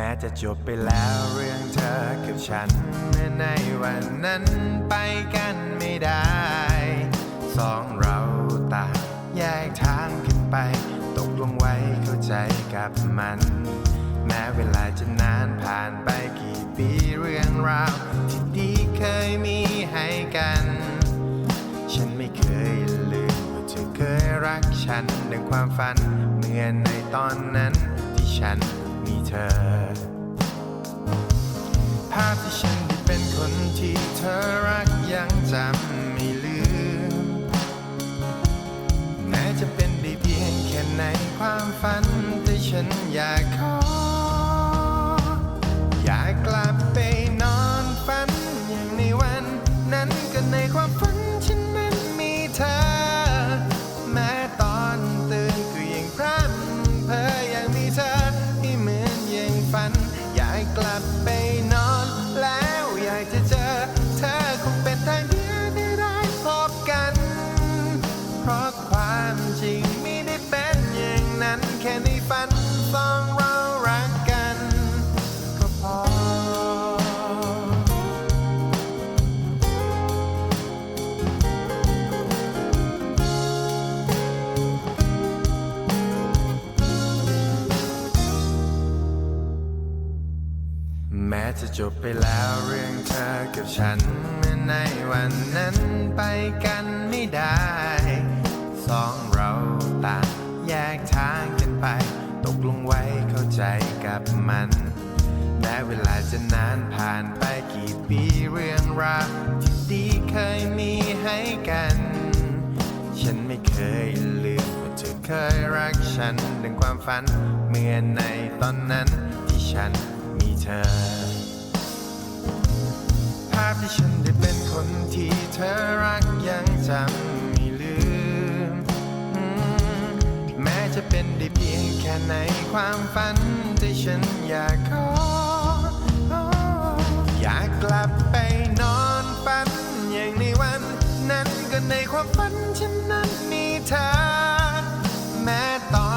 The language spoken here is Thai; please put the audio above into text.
ม้จะจบไปแล้วเรื่องเธอกับฉันในวันนั้นไปกันไม่ได้ สองเราต่างแยกทางกันไป ตกลงไว้เข้าใจกับมัน แม้เวลาจะนานผ่านไปกี่ปีเรื่องราวที่ดีเคยมีให้กัน ฉันไม่เคยลืมว่าเธอเคยรักฉันดังความฝันเหมือนในตอนนั้นที่ฉัน มีเธอ ภาพที่ฉันได้เป็นคนที่เธอรักยังจำไม่ลืม แม้จะเป็นได้เพียงแค่ในความฝัน แต่ฉันอยากขอ อยากกลับไปนอนฝันอย่างในวัน นั้นก็ในความฝัน ยั จะจบไปแล้วเรื่องเธอกับฉันเมื่อในวันนั้นไปกันไม่ได้ สองเราต่างแยกทางกันไป ตกลงไว้เข้าใจกับมัน แม้เวลาจะนานผ่านไปกี่ปีเรื่องราวที่ดีเคยมีให้กัน ฉันไม่เคยลืมว่าเธอเคยรักฉันดังความฝัน เมื่อในตอนนั้นที่ฉัน มีเธอ ภาพที่ฉันได้เป็นคนที่เธอรักยังจำไม่ลืม แม้จะเป็นได้เพียงแค่ในความฝันแต่ฉันอยากขอ อยากกลับไปนอนฝันอย่างในวันนั้นก็ในความฝันฉันนั้นมีเธอ แม้ตอน